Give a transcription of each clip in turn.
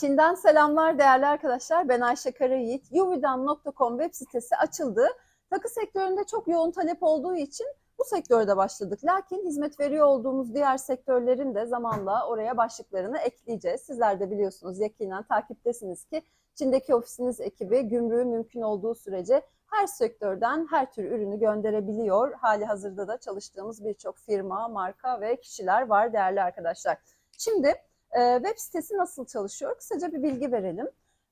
Çin'den selamlar değerli arkadaşlar. Ben Ayşe Karayiğit. Yuvidan.com web sitesi açıldı. Takı sektöründe çok yoğun talep olduğu için bu sektörde başladık. Lakin hizmet veriyor olduğumuz diğer sektörlerin de zamanla oraya başlıklarını ekleyeceğiz. Sizler de biliyorsunuz yakinen takiptesiniz ki Çin'deki ofisiniz ekibi gümrüğü mümkün olduğu sürece her sektörden her tür ürünü gönderebiliyor. Hali hazırda da çalıştığımız birçok firma, marka ve kişiler var değerli arkadaşlar. Şimdi e, web sitesi nasıl çalışıyor? Kısaca bir bilgi verelim.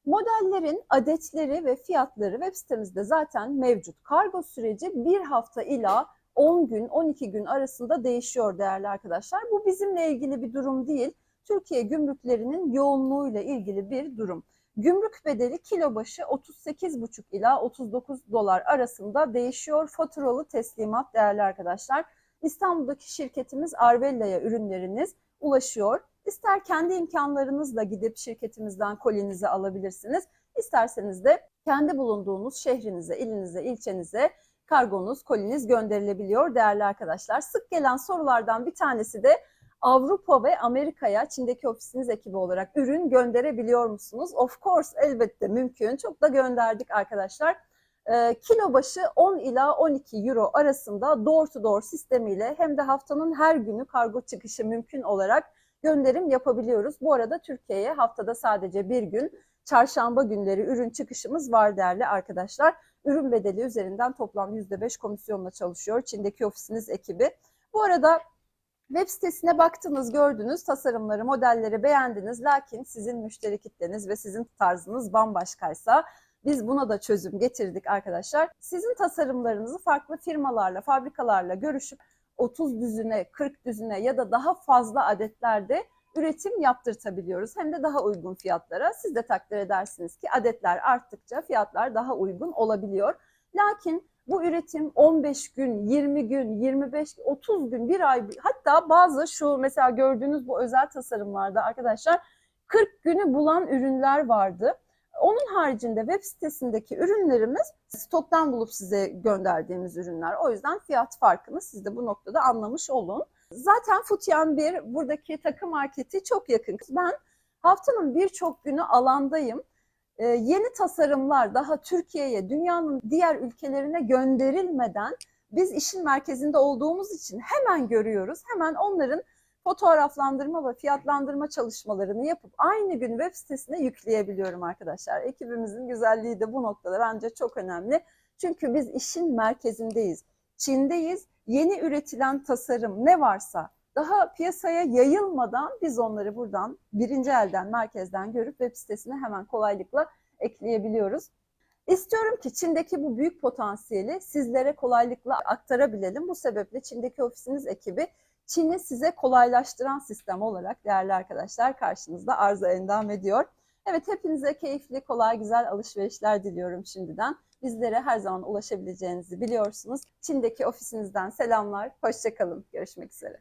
Modellerin adetleri ve fiyatları web sitemizde zaten mevcut. Kargo süreci bir hafta ila 10 gün, 12 gün arasında değişiyor değerli arkadaşlar. Bu bizimle ilgili bir durum değil. Türkiye gümrüklerinin yoğunluğuyla ilgili bir durum. Gümrük bedeli kilo başı 38,5 ila 39 dolar arasında değişiyor. Faturalı teslimat değerli arkadaşlar. İstanbul'daki şirketimiz Arvella'ya ürünleriniz ulaşıyor. İster kendi imkanlarınızla gidip şirketimizden kolinizi alabilirsiniz. İsterseniz de kendi bulunduğunuz şehrinize, ilinize, ilçenize kargonuz, koliniz gönderilebiliyor değerli arkadaşlar. Sık gelen sorulardan bir tanesi de Avrupa ve Amerika'ya Çin'deki ofisiniz ekibi olarak ürün gönderebiliyor musunuz? Of course elbette mümkün. Çok da gönderdik arkadaşlar. Ee, kilo başı 10 ila 12 euro arasında door to door sistemiyle hem de haftanın her günü kargo çıkışı mümkün olarak gönderim yapabiliyoruz. Bu arada Türkiye'ye haftada sadece bir gün çarşamba günleri ürün çıkışımız var değerli arkadaşlar. Ürün bedeli üzerinden toplam %5 komisyonla çalışıyor Çin'deki ofisiniz ekibi. Bu arada web sitesine baktınız, gördünüz, tasarımları, modelleri beğendiniz. Lakin sizin müşteri kitleniz ve sizin tarzınız bambaşkaysa biz buna da çözüm getirdik arkadaşlar. Sizin tasarımlarınızı farklı firmalarla, fabrikalarla görüşüp 30 düzüne, 40 düzüne ya da daha fazla adetlerde üretim yaptırtabiliyoruz. Hem de daha uygun fiyatlara. Siz de takdir edersiniz ki adetler arttıkça fiyatlar daha uygun olabiliyor. Lakin bu üretim 15 gün, 20 gün, 25, 30 gün, bir ay hatta bazı şu mesela gördüğünüz bu özel tasarımlarda arkadaşlar 40 günü bulan ürünler vardı. Onun haricinde web sitesindeki ürünlerimiz stoktan bulup size gönderdiğimiz ürünler. O yüzden fiyat farkını siz de bu noktada anlamış olun. Zaten Futyan 1 buradaki takı marketi çok yakın. Ben haftanın birçok günü alandayım. Ee, yeni tasarımlar daha Türkiye'ye, dünyanın diğer ülkelerine gönderilmeden biz işin merkezinde olduğumuz için hemen görüyoruz. Hemen onların fotoğraflandırma ve fiyatlandırma çalışmalarını yapıp aynı gün web sitesine yükleyebiliyorum arkadaşlar. Ekibimizin güzelliği de bu noktada bence çok önemli. Çünkü biz işin merkezindeyiz. Çin'deyiz. Yeni üretilen tasarım ne varsa daha piyasaya yayılmadan biz onları buradan birinci elden, merkezden görüp web sitesine hemen kolaylıkla ekleyebiliyoruz. İstiyorum ki Çin'deki bu büyük potansiyeli sizlere kolaylıkla aktarabilelim. Bu sebeple Çin'deki ofisiniz ekibi Çin'i size kolaylaştıran sistem olarak değerli arkadaşlar karşınızda arıza endam ediyor. Evet hepinize keyifli, kolay, güzel alışverişler diliyorum şimdiden. Bizlere her zaman ulaşabileceğinizi biliyorsunuz. Çin'deki ofisinizden selamlar, hoşçakalın, görüşmek üzere.